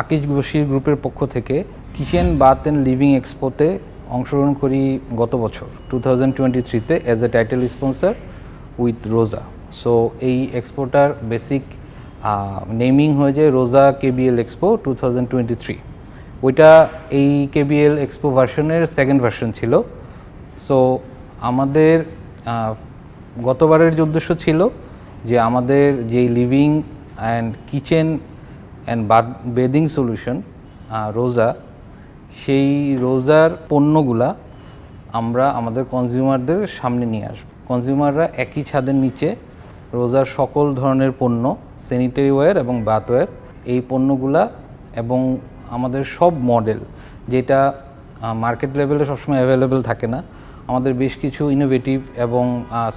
আকিজ বশির গ্রুপের পক্ষ থেকে কিচেন বাথ অ্যান্ড লিভিং এক্সপোতে অংশগ্রহণ করি গত বছর, টু থাউজেন্ড টোয়েন্টি থ্রিতে as a title sponsor with Roza so এই এক্সপোটার বেসিক নেমিং হয়ে যায় Roza KBL expo two thousand twenty three. ওইটা এই কেবিএল এক্সপো ভার্সনের সেকেন্ড ভার্সন ছিল। সো আমাদের গতবারের যে উদ্দেশ্য ছিল যে আমাদের যেই living and kitchen and bathing solution Roza, সেই রোজার পণ্যগুলা আমরা আমাদের কনজিউমারদের সামনে নিয়ে আসব। কনজিউমাররা একই ছাদের নিচে রোজার সকল ধরনের পণ্য স্যানিটারি ওয়্যার এবং বাথওয়্যার এই পণ্যগুলা এবং আমাদের সব মডেল যেটা মার্কেট লেভেলে সবসময় অ্যাভেলেবেল থাকে না আমাদের বেশ কিছু ইনোভেটিভ এবং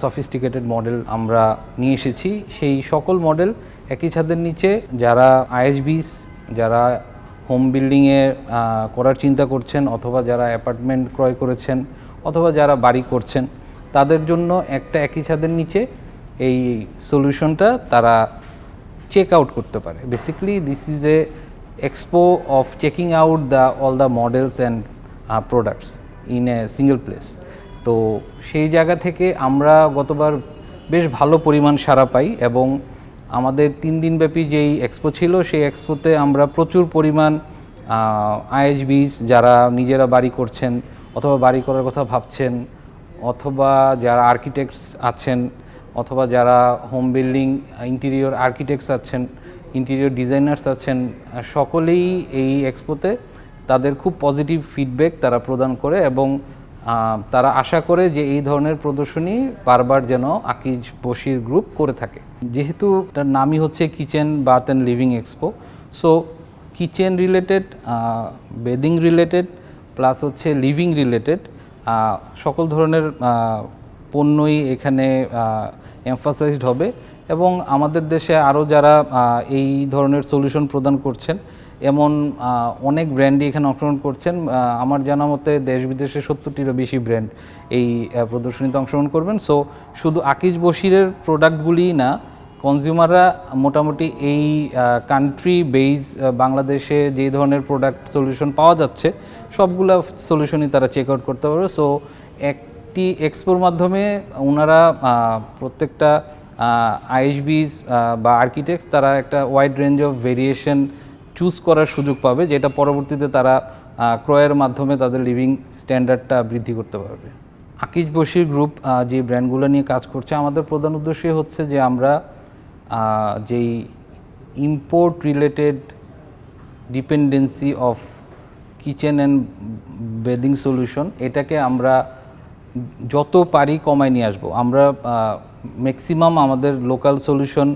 সফিস্টিকেটেড মডেল আমরা নিয়ে এসেছি। সেই সকল মডেল একই ছাদের নিচে যারা আইএসবিস যারা হোম বিল্ডিংয়ে করার চিন্তা করছেন অথবা যারা অ্যাপার্টমেন্ট ক্রয় করেছেন অথবা যারা বাড়ি করছেন, তাদের জন্য একটা একই ছাদের নিচে এই সলিউশনটা তারা চেক আউট করতে পারে। Basically this is a expo of checking out the all the models and products in a single place তো সেই জায়গা থেকে আমরা গতবার বেশ ভালো পরিমাণ সাড়া পাই এবং আমাদের তিন দিনব্যাপী যেই এক্সপো ছিল, সেই এক্সপোতে আমরা প্রচুর পরিমাণ আইএইচবিস যারা নিজেরা বাড়ি করছেন অথবা বাড়ি করার কথা ভাবছেন অথবা যারা আর্কিটেক্টস আছেন অথবা যারা হোম বিল্ডিং, ইন্টেরিয়র আর্কিটেক্টস আছেন, ইন্টেরিয়র ডিজাইনার্স আছেন, সকলেই এই এক্সপোতে তাদের খুব পজিটিভ ফিডব্যাক তারা প্রদান করে এবং তারা আশা করে যে এই ধরনের প্রদর্শনী বারবার যেন আকিজ বশির গ্রুপ করে থাকে। যেহেতু তার নামই হচ্ছে kitchen bath and living expo, so kitchen related bathing related plus হচ্ছে লিভিং রিলেটেড সকল ধরনের পণ্যই এখানে এমফাসাইজড হবে। এবং আমাদের দেশে আরও যারা এই ধরনের সলিউশন প্রদান করছেন, এমন অনেক ব্র্যান্ডই এখানে অংশগ্রহণ করছেন আমার জানা মতে দেশ বিদেশে সত্তরটিরও বেশি ব্র্যান্ড এই প্রদর্শনীতে অংশগ্রহণ করবেন। সো শুধু আকিজ বশিরের প্রোডাক্টগুলিই না কনজিউমাররা মোটামুটি এই কান্ট্রি বেইজ বাংলাদেশে যেই ধরনের প্রোডাক্ট সলিউশন পাওয়া যাচ্ছে, সবগুলো সলিউশনই তারা চেক আউট করতে পারবে। সো একটি এক্সপোর মাধ্যমে ওনারা প্রত্যেকটা আইএসবিস বা আর্কিটেক্টস তারা একটা wide range of variation choose করার সুযোগ পাবে, যেটা পরবর্তীতে তারা ক্রয়ের মাধ্যমে তাদের লিভিং স্ট্যান্ডার্ডটা বৃদ্ধি করতে পারবে। আকিজ বসির গ্রুপ যে ব্র্যান্ডগুলো নিয়ে কাজ করছে, আমাদের প্রধান উদ্দেশ্যই হচ্ছে যে আমরা যেই import related dependency of kitchen and bathing solution এটাকে আমরা যত পারি কমায় নিয়ে আসব। আমরা ম্যাক্সিমাম আমাদের লোকাল সলিউশন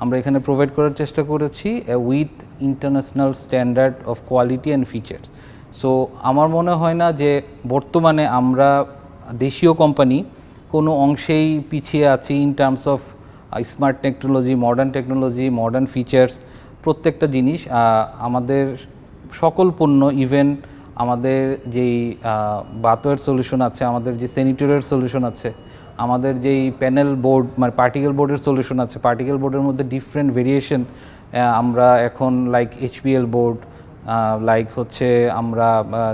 আমরা এখানে প্রোভাইড করার চেষ্টা করেছি with international standard of quality and features so আমার মনে হয় না যে বর্তমানে আমরা দেশীয় কোম্পানি কোনো অংশেই পিছিয়ে আছি in terms of smart technology modern technology modern features প্রত্যেকটা জিনিস আমাদের সকল পণ্য ইভেন আমাদের যেই বাতোয়ের সলিউশন আছে, আমাদের যে স্যানিটারির সলিউশন আছে, আমাদের যেই প্যানেল বোর্ড মানে পার্টিকেল বোর্ডের সলিউশন আছে পার্টিকেল বোর্ডের মধ্যে ডিফারেন্ট ভেরিয়েশন আমরা এখন লাইক এইচপিএল বোর্ড লাইক হচ্ছে আমরা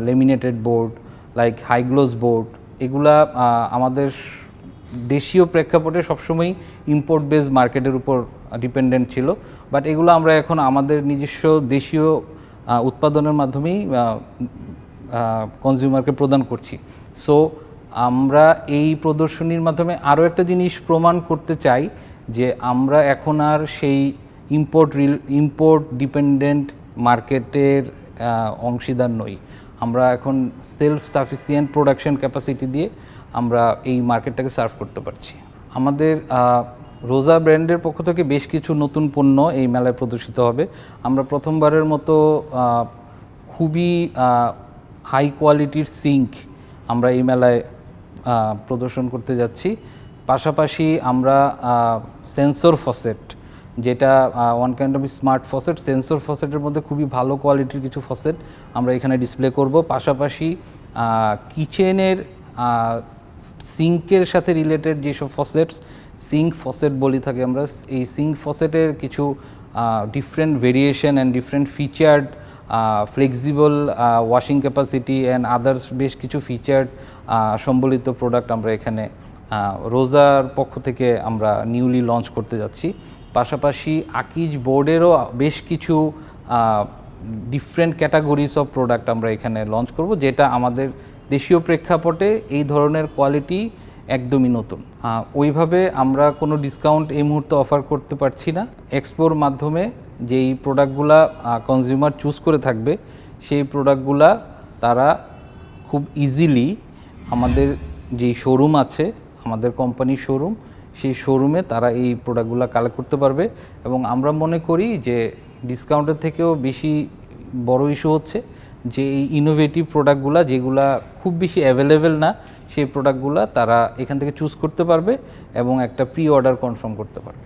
laminated board like high gloss board এগুলা আমাদের দেশীয় প্রেক্ষাপটে সবসময় ইম্পোর্ট বেস মার্কেটের উপর ডিপেন্ডেন্ট ছিল বাট এগুলো আমরা এখন আমাদের নিজস্ব দেশীয় উৎপাদনের মাধ্যমেই কনজিউমারকে প্রদান করছি। সো আমরা এই প্রদর্শনীর মাধ্যমে আরও একটা জিনিস প্রমাণ করতে চাই যে আমরা এখন আর সেই ইম্পোর্ট রিল ইম্পোর্ট ডিপেন্ডেন্ট মার্কেটের অংশীদার নই। আমরা এখন সেলফ সাফিসিয়েন্ট প্রোডাকশন ক্যাপাসিটি দিয়ে আমরা এই মার্কেটটাকে সার্ভ করতে পারছি। আমাদের রোজা ব্র্যান্ডের পক্ষ থেকে বেশ কিছু নতুন পণ্য এই মেলায় প্রদর্শিত হবে। আমরা প্রথমবারের মতো খুবই হাই কোয়ালিটির সিঙ্ক আমরা এই মেলায় প্রদর্শন করতে যাচ্ছি। পাশাপাশি আমরা সেন্সর ফসেট, যেটা one kind of smart faucet sensor ফসেটের মধ্যে খুবই ভালো কোয়ালিটির কিছু ফসেট আমরা এখানে ডিসপ্লে করব। পাশাপাশি কিচেনের সিঙ্কের সাথে রিলেটেড যেসব ফসেটস সিঙ্ক ফসেট বলি থাকি আমরা, এই সিঙ্ক ফসেটের কিছু different variation and different featured flexible washing capacity and others বেশ কিছু ফিচার্ড সম্বলিত প্রোডাক্ট আমরা এখানে রোজার পক্ষ থেকে আমরা নিউলি লঞ্চ করতে যাচ্ছি। পাশাপাশি আকিজ বোর্ডেরও বেশ কিছু ডিফারেন্ট ক্যাটাগরিজ অফ প্রোডাক্ট আমরা এখানে লঞ্চ করব, যেটা আমাদের দেশীয় প্রেক্ষাপটে এই ধরনের কোয়ালিটি একদমই নতুন। ওইভাবে আমরা কোনো ডিসকাউন্ট এই মুহূর্তে অফার করতে পারছি না। এক্সপোর মাধ্যমে যেই প্রোডাক্টগুলা কনজিউমার চুজ করে থাকবে, সেই প্রোডাক্টগুলা তারা খুব ইজিলি আমাদের যেই শোরুম আছে, আমাদের কোম্পানির শোরুম সেই শোরুমে তারা এই প্রোডাক্টগুলো কালেক্ট করতে পারবে এবং আমরা মনে করি যে ডিসকাউন্টের থেকেও বেশি বড় ইস্যু হচ্ছে যে এই ইনোভেটিভ প্রোডাক্টগুলো যেগুলা খুব বেশি অ্যাভেলেবেল না, সেই প্রোডাক্টগুলো তারা এখান থেকে চুজ করতে পারবে এবং একটা প্রি অর্ডার কনফার্ম করতে পারবে।